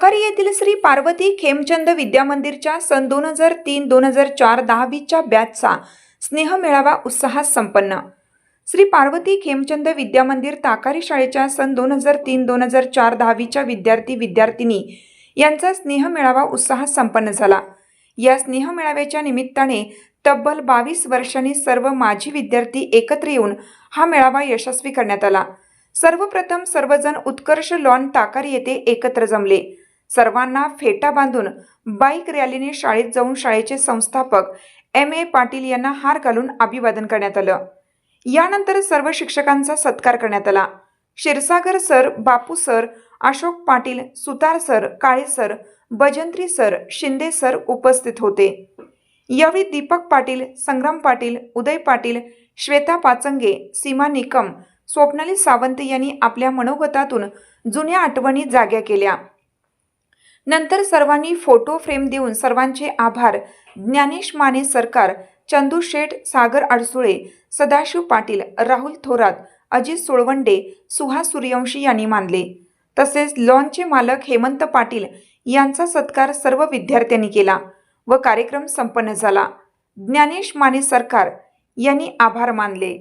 ताकारी येथील श्री पार्वती खेमचंद विद्यामंदिरच्या सन दोन हजार तीन दोन हजार चार दहावीच्या बॅचचा स्नेह मेळावा उत्साहात संपन्न. श्री पार्वती खेमचंद विद्यामंदिर ताकारी शाळेच्या सन दोन हजार तीन दोन हजार चार दहावीच्या विद्यार्थी विद्यार्थिनी यांचा स्नेह मेळावा उत्साहात संपन्न झाला. या स्नेह मेळाव्याच्या निमित्ताने तब्बल बावीस वर्षांनी सर्व माजी विद्यार्थी एकत्र येऊन हा मेळावा यशस्वी करण्यात आला. सर्वप्रथम सर्वजण उत्कर्ष लॉन ताकारी येथे एकत्र जमले. सर्वांना फेटा बांधून बाईक रॅलीने शाळेत जाऊन शाळेचे संस्थापक एम ए पाटील यांना हार घालून अभिवादन करण्यात आलं. यानंतर सर्व शिक्षकांचा सत्कार करण्यात आला. Kshirsagar sir Bapu sir Ashok Patil Sutar sir Kale sir Bhajantri sir Shinde sir उपस्थित होते. यावेळी दीपक पाटील संग्राम पाटील उदय पाटील श्वेता पाचंगे सीमा निकम स्वप्नाली सावंत यांनी आपल्या मनोगतातून जुन्या आठवणी जाग्या केल्या. नंतर सर्वांनी फोटो फ्रेम देऊन सर्वांचे आभार. ज्ञानेश माने सरकार चंदू शेठ सागर अडसुळे सदाशिव पाटील राहुल थोरात अजित सोळवंडे सुहास सूर्यवंशी यांनी मानले. तसेच लॉनचे मालक हेमंत पाटील यांचा सत्कार सर्व विद्यार्थ्यांनी केला व कार्यक्रम संपन्न झाला. ज्ञानेश माने सरकार यांनी आभार मानले.